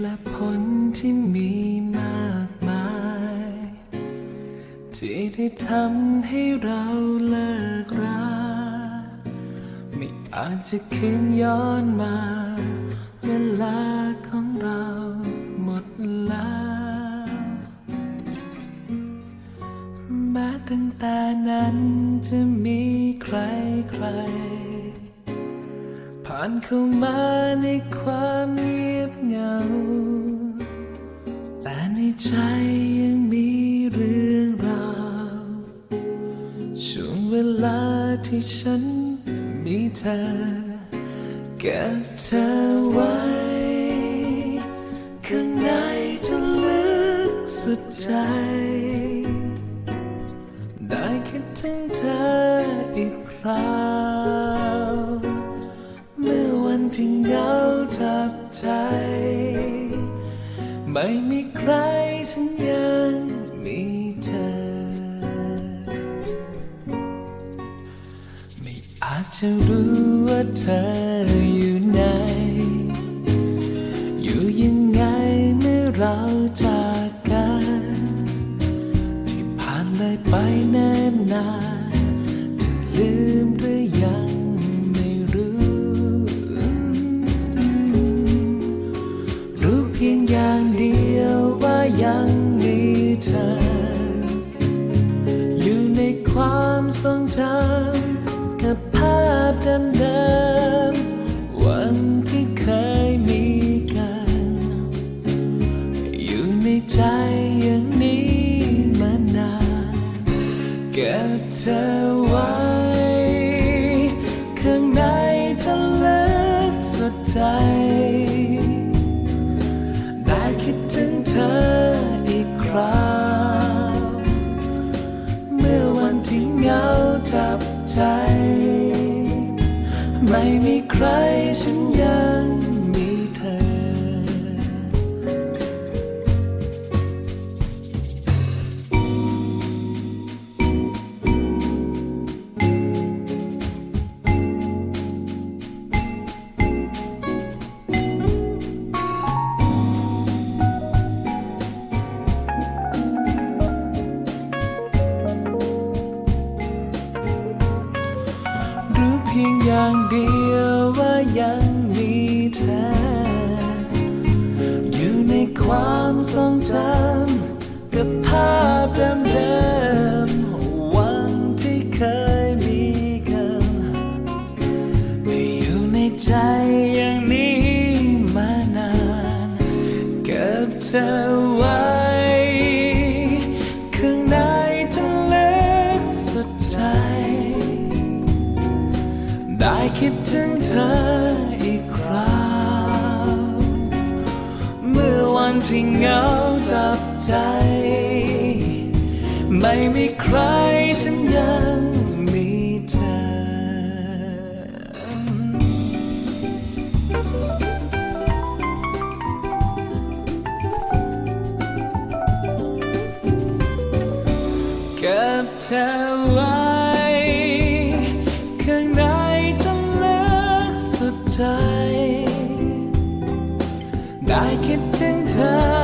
และผลที่มีมากมาย ที่ได้ทำให้เราเลิกราไม่อาจจะคืนย้อนมา เวลาของเราหมดแล้วแม้ตั้งแต่นั้นจะมีใครใครผ่านเข้ามาในความเงียบ ใจยังมีเรื่องราวช่วงเวลาที่ฉันมีเธอเก็บเธอไว้ข้างในจะลึกสุดใจ ได้คิดถึงเธออีกคราวเมื่อวันที่เหงาจับใจ ไม่มีใคร ฉันยังมีเธอ ไม่อาจจะรู้ว่าเธออยู่ไหน อยู่ยังไงเมื่อเราจากกัน ที่ผ่านเลยไปแน่นานเธอลืมหรือยัง ทรงจำกับภาพเดิมๆวันที่เคยมีกัน อยู่ในใจอย่างนี้มานานเก็บเธอไว้ ข้างในจะลึกสุดใจ ได้คิดถึงเธอาจับใจ ไม่มีใครฉันยัง พียงอย่างเดียวว่ายังมีเธอ อยู่ในความทรงจำกับภาพเดิมๆวันที่เคยมีกันไม่อยู่ในใจอย่างนี้มานานก็บเธอไว้ ได้คิดถึงเธออีกคราวเมื่อวันที่เหงาจับใจ ไม่มีใครฉันยังมีเธอ เก็บเธอไว้ ใจ ได้คิดถึงเธอ